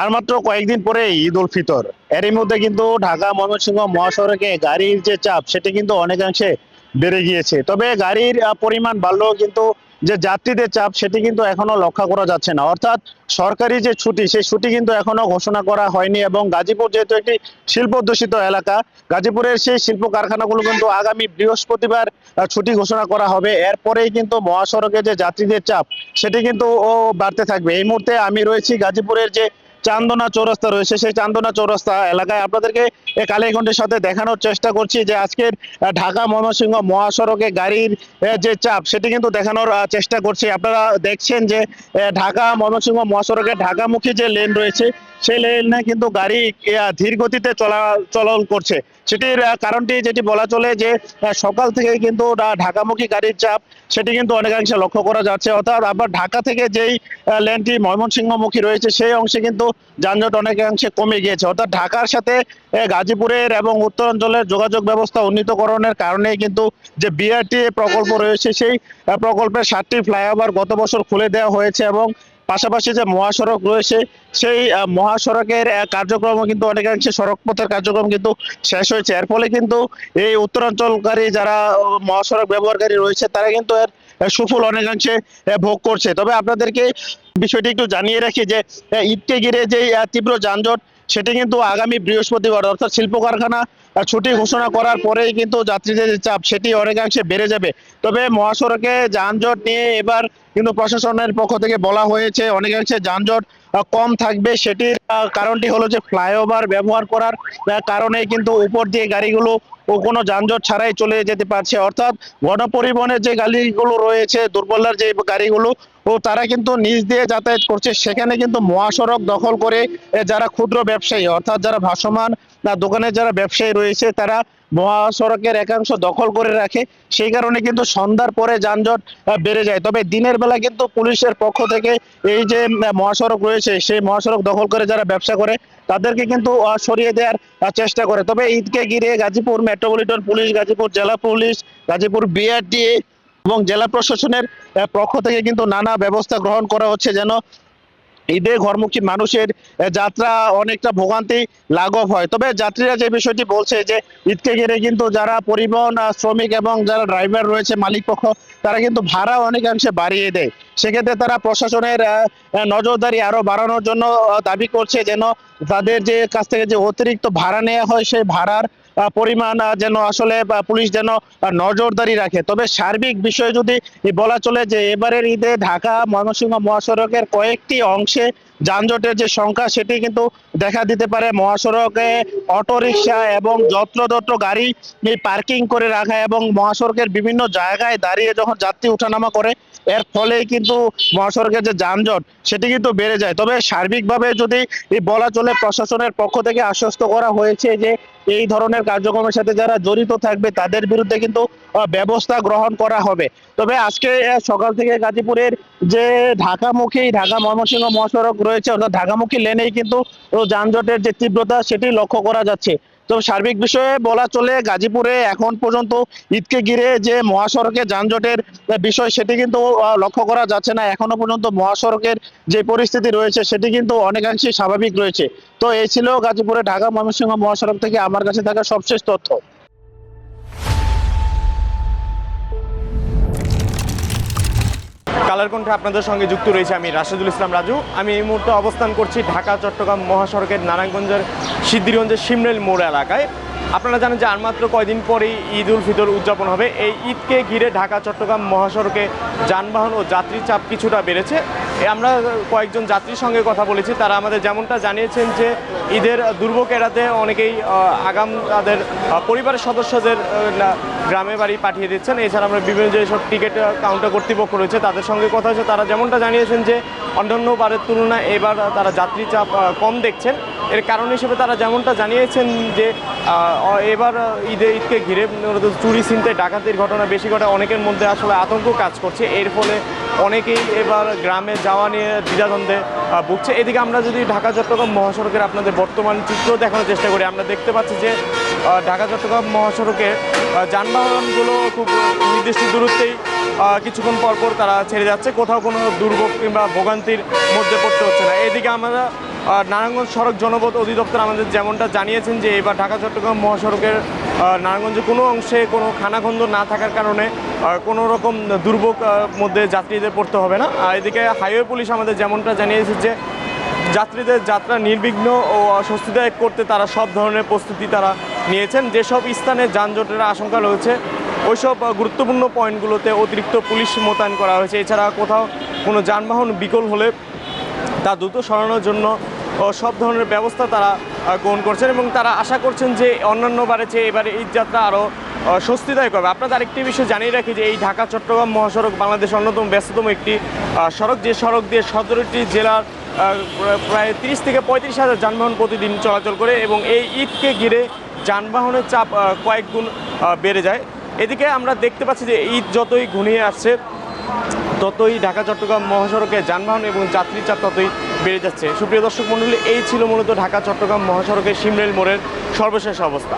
আর মাত্র কয়েকদিন পরে ঈদ উল ফিতর। এরই মধ্যে কিন্তু ঢাকা, ময়মনসিংহ মহাসড়কে গাড়ির যে চাপ, সেটি কিন্তু অনেকাংশে বেড়ে গিয়েছে। তবে গাড়ির পরিমাণ বাড়লেও কিন্তু যে যাত্রীদের চাপ, সেটি কিন্তু এখনও লক্ষ্য করা যাচ্ছে না। অর্থাৎ সরকারি যে ছুটি, সেই ছুটি কিন্তু এখনও ঘোষণা করা হয়নি এবং গাজীপুর যেহেতু একটি শিল্প অধ্যুষিত এলাকা, গাজীপুরের সেই শিল্প কারখানাগুলো কিন্তু আগামী বৃহস্পতিবার ছুটি ঘোষণা করা হবে। এরপরেই কিন্তু মহাসড়কে যে যাত্রীদের চাপ, সেটি কিন্তু বাড়তে থাকবে। এই মুহূর্তে আমি রয়েছি গাজীপুরের যে চান্দনা চৌরাস্তা রয়েছে। সেই চান্দনা চৌরাস্তা এলাকায় আপনাদেরকে কালীগঞ্জের সাথে দেখানোর চেষ্টা করছি যে আজকের ঢাকা ময়মনসিংহ মহাসড়কে গাড়ির যে চাপ, সেটি কিন্তু দেখানোর চেষ্টা করছি। আপনারা দেখছেন যে ঢাকা ময়মনসিংহ মহাসড়কে ঢাকামুখী যে লেন রয়েছে সেই লেনে কিন্তু গাড়ি ধীর গতিতে চলা চলাচল করছে। সেটির কারণটি যেটি বলা চলে যে সকাল থেকে কিন্তু ঢাকামুখী গাড়ির চাপ, সেটি কিন্তু অনেকাংশে লক্ষ্য করা যাচ্ছে। অর্থাৎ আবার ঢাকা থেকে যেই লেনটি ময়মনসিংহমুখী রয়েছে, সেই অংশে কিন্তু যানজট অনেকাংশে কমে গিয়েছে। অর্থাৎ ঢাকার সাথে গাজীপুরের এবং উত্তরাঞ্চলের যোগাযোগ ব্যবস্থা উন্নীতকরণের কারণে কিন্তু যে বিআরটি প্রকল্প রয়েছে, সেই প্রকল্পের সাতটি ফ্লাইওভার গত বছর খুলে দেওয়া হয়েছে এবং পাশাপাশি যে মহাসড়ক রয়েছে, সেই মহাসড়কের কার্যক্রম কিন্তু অনেকাংশে সড়ক পথের কার্যক্রম কিন্তু শেষ হয়েছে। এর ফলে কিন্তু এই উত্তরাঞ্চলকারী যারা মহাসড়ক ব্যবহারকারী রয়েছে, তারা কিন্তু এর সুফল অনেকাংশে ভোগ করছে। তবে আপনাদেরকে বিষয়টি একটু জানিয়ে রাখি যে ইটকে ঘিরে যে তীব্র যানজট সেটি কিন্তু আগামী বৃহস্পতিবার, অর্থাৎ শিল্প কারখানা ছুটি ঘোষণা করার পরেই কিন্তু যাত্রীদের যে চাপ, সেটি অনেকাংশে বেড়ে যাবে। তবে মহাসড়কে যানজট নিয়ে এবার কিন্তু প্রশাসনের পক্ষ থেকে বলা হয়েছে, অনেকাংশে যানজট কম থাকবে। সেটির কারণটি হলো যে ফ্লাইওভার ব্যবহার করার কারণে কিন্তু উপর দিয়ে গাড়িগুলো ও কোনো যানজট ছাড়াই চলে যেতে পারছে। অর্থাৎ গণপরিবহনের যে গাড়িগুলো রয়েছে দুর্বলার যে গাড়িগুলো, ও তারা কিন্তু নিচ দিয়ে যাতায়াত করছে। সেখানে কিন্তু মহাসড়ক দখল করে যারা ক্ষুদ্র ব্যবসায়ী, অর্থাৎ যারা ভাসমান দোকানের যারা ব্যবসায়ী রয়েছে, তারা মহাসড়কের একাংশ দখল করে রাখে। সেই কারণে কিন্তু সন্ধ্যার পরে যানজট বেড়ে যায়। তবে দিনের বেলা কিন্তু পুলিশের পক্ষ থেকে এই যে মহাসড়ক রয়েছে, সেই মহাসড়ক দখল করে যারা ব্যবসা করে, তাদেরকে কিন্তু সরিয়ে দেওয়ার চেষ্টা করে। তবে ঈদকে ঘিরে গাজীপুর মেট্রোপলিটন পুলিশ, গাজীপুর জেলা পুলিশ, গাজীপুর বিআরটিএ এবং জেলা প্রশাসনের পক্ষ থেকে কিন্তু নানা ব্যবস্থা গ্রহণ করা হচ্ছে যেন ঈদে ঘরমুখী মানুষের যাত্রা অনেকটা ভোগান্তি লাঘব হয়। তবে যাত্রীরা যে বিষয়টি বলছে যে, ঈদকে ঘিরে কিন্তু যারা পরিবহন শ্রমিক এবং যারা ড্রাইভার রয়েছে, মালিক পক্ষ, তারা কিন্তু ভাড়া অনেকাংশে বাড়িয়ে দেয়। সেক্ষেত্রে তারা প্রশাসনের নজরদারি আরও বাড়ানোর জন্য দাবি করছে যেন তাদের যে কাছ থেকে যে অতিরিক্ত ভাড়া নেওয়া হয়, সেই ভাড়ার পরিমাণ যেন আসলে পুলিশ যেন নজরদারি রাখে। তবে সার্বিক বিষয়ে যদি বলা চলে যে, এবারের ঈদে ঢাকা ময়মনসিংহ মহাসড়কের কয়েকটি অংশে যানজটের যে সংখ্যা, সেটি কিন্তু দেখা দিতে পারে। মহাসড়কে অটোরিকশা এবং যত্রতত্র গাড়ি পার্কিং করে রাখা এবং মহাসড়কের বিভিন্ন জায়গায় দাঁড়িয়ে যখন যাত্রী ওঠানামা করে এর ফলেই কিন্তু মহাসড়কের যে যানজট, সেটি কিন্তু বেড়ে যায়। তবে সার্বিকভাবে যদি বলা চলে প্রশাসনের পক্ষ থেকে আশ্বস্ত করা হয়েছে যে এই ধরনের কার্যক্রমের সাথে যারা জড়িত থাকবে, তাদের বিরুদ্ধে কিন্তু ব্যবস্থা গ্রহণ করা হবে। তবে আজকে সকাল থেকে গাজীপুরের যে ঢাকামুখী, ঢাকা ময়মনসিংহ মহাসড়ক রয়েছে, অর্থাৎ ঢাকামুখী লেনেই কিন্তু যানজটের যে তীব্রতা, সেটি লক্ষ্য করা যাচ্ছে। তো সার্বিক বিষয়ে বলা চলে, গাজীপুরে এখন পর্যন্ত ঈদকে ঘিরে যে মহাসড়কে যানজটের বিষয় সেটি কিন্তু লক্ষ্য করা যাচ্ছে না। এখনও পর্যন্ত মহাসড়কের যে পরিস্থিতি রয়েছে সেটি কিন্তু অনেকাংশে স্বাভাবিক রয়েছে। তো এই ছিল গাজীপুরে ঢাকা ময়মনসিংহ মহাসড়ক থেকে আমার কাছে থাকা সবশেষ তথ্য। কালার কণ্ঠে আপনাদের সঙ্গে যুক্ত রয়েছে আমি রাশেদুল ইসলাম রাজু। আমি এই মুহূর্তে অবস্থান করছি ঢাকা, চট্টগ্রাম মহাসড়কের নারায়ণগঞ্জের সিদ্ধিরগঞ্জের সিমরেল মোড় এলাকায়। আপনারা জানেন যে আর মাত্র কয়দিন পরেই ঈদ উল ফিতর উদযাপন হবে। এই ঈদকে ঘিরে ঢাকা, চট্টগ্রাম মহাসড়কে যানবাহন ও যাত্রী চাপ কিছুটা বেড়েছে। আমরা কয়েকজন যাত্রীর সঙ্গে কথা বলেছি। তারা আমাদের যেমনটা জানিয়েছেন যে ঈদের দুর্ভোগ এড়াতে অনেকেই আগাম তাদের পরিবারের সদস্যদের গ্রামে বাড়ি পাঠিয়ে দিচ্ছেন। এছাড়া আমরা বিভিন্ন যেসব টিকিট কাউন্টার কর্তৃপক্ষ রয়েছে, তাদের সঙ্গে কথা হয়েছে। তারা যেমনটা জানিয়েছেন যে অন্যান্য বারের তুলনায় এবার তারা যাত্রী চাপ কম দেখছেন। এর কারণ হিসেবে তারা যেমনটা জানিয়েছেন যে এবার ঈদে, ঈদকে ঘিরে চুরি ছিনতে ডাকাতির ঘটনা বেশি ঘটে। অনেকের মধ্যে আসলে আতঙ্ক কাজ করছে। এর ফলে অনেকেই এবার গ্রামে যাওয়া নিয়ে দ্বিধাদ্বন্দ্বে ভুগছে। এদিকে আমরা যদি ঢাকা চট্টগ্রাম মহাসড়কের আপনাদের বর্তমান চিত্র দেখানোর চেষ্টা করি আমরা দেখতে পাচ্ছি যে ঢাকা চট্টগ্রাম মহাসড়কে যানবাহনগুলো খুব নির্দিষ্ট দূরত্বেই কিছুক্ষণ পর পর তারা ছেড়ে যাচ্ছে। কোথাও কোনো দুর্ভোগ কিংবা ভোগান্তির মধ্যে পড়তে হচ্ছে না। এদিকে আমরা নারায়ণগঞ্জ সড়ক জনপথ অধিদপ্তর আমাদের যেমনটা জানিয়েছেন যে এবার ঢাকা চট্টগ্রাম মহাসড়কের আহ, নারায়ণগঞ্জে কোনো অংশে কোনো খানাখন্দ না থাকার কারণে কোনো রকম দুর্ভোগ মধ্যে যাত্রীদের পড়তে হবে না। আর এদিকে হাইওয়ে পুলিশ আমাদের যেমনটা জানিয়েছে যে, যাত্রীদের যাত্রা নির্বিঘ্ন ও স্বস্তিদায়ক করতে তারা সব ধরনের প্রস্তুতি তারা নিয়েছেন। যেসব স্থানে যানজটের আশঙ্কা রয়েছে, ওইসব গুরুত্বপূর্ণ পয়েন্টগুলোতে অতিরিক্ত পুলিশ মোতায়েন করা হয়েছে। এছাড়া কোথাও কোনো যানবাহন বিকল হলে তা দ্রুত সরানোর জন্য সব ধরনের ব্যবস্থা তারা গ্রহণ করছেন এবং তারা আশা করছেন যে অন্যান্য বারে চেয়ে এবারে এই যাত্রা আরও স্বস্তিদায়ক হবে। আপনাদের আরেকটি বিষয় জানিয়ে রাখি যে এই ঢাকা, চট্টগ্রাম মহাসড়ক বাংলাদেশের অন্যতম ব্যস্ততম একটি সড়ক। যে সড়ক দিয়ে সতেরোটি জেলার প্রায় তিরিশ থেকে পঁয়ত্রিশ হাজার যানবাহন প্রতিদিন চলাচল করে এবং এই ঈদকে ঘিরে যানবাহনের চাপ কয়েক গুণ বেড়ে যায়। এদিকে আমরা দেখতে পাচ্ছি যে ঈদ যতই ঘনিয়ে আসছে, ততই ঢাকা, চট্টগ্রাম মহাসড়কে যানবাহন এবং যাত্রী চাপ ততই বেড়ে যাচ্ছে। সুপ্রিয় দর্শক মণ্ডলী, এই ছিল মূলত ঢাকা, চট্টগ্রাম মহাসড়কের সিমরেল মোড়ের সর্বশেষ অবস্থা।